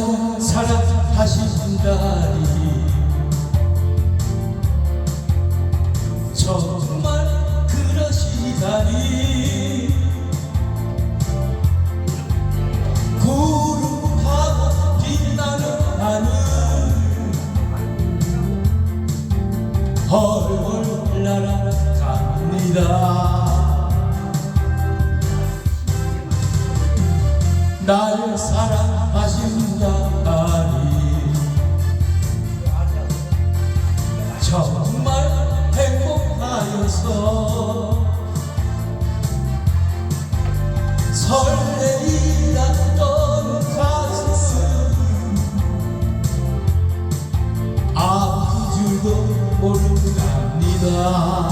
날 사랑하신다니 정말 그러시다니. 구름하고 빛나는 하늘 헐헐 날아갑니다 날 사랑하신다니. 정말 행복하여서 설레이다 떠는 가슴. 아픈 줄도 모릅니다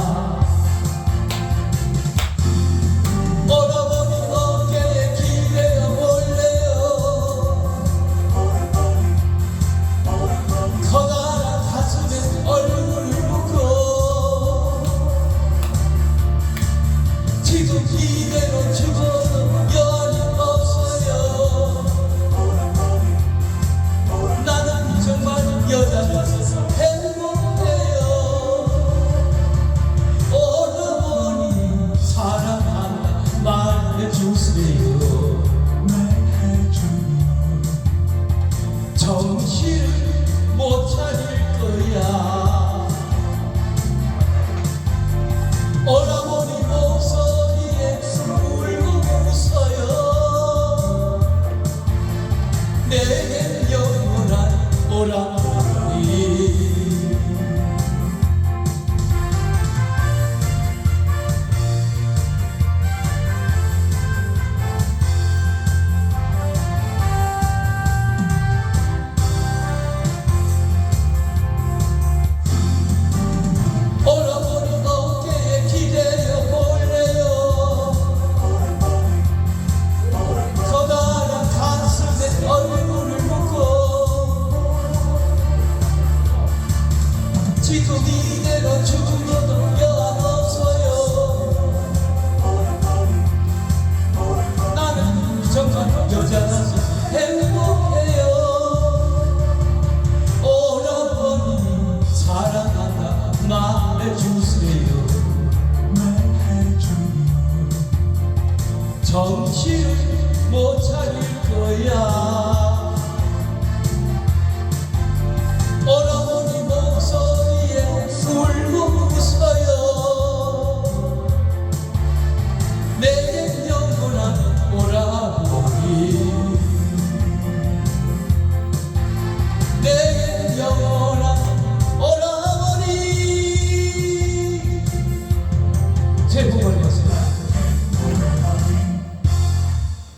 지금 이대로 죽어도 여한 없어요. 나는 정말 여자라서 행복해요. 오라버니 사랑한다 말해주세요. 정신을 못 차릴 거야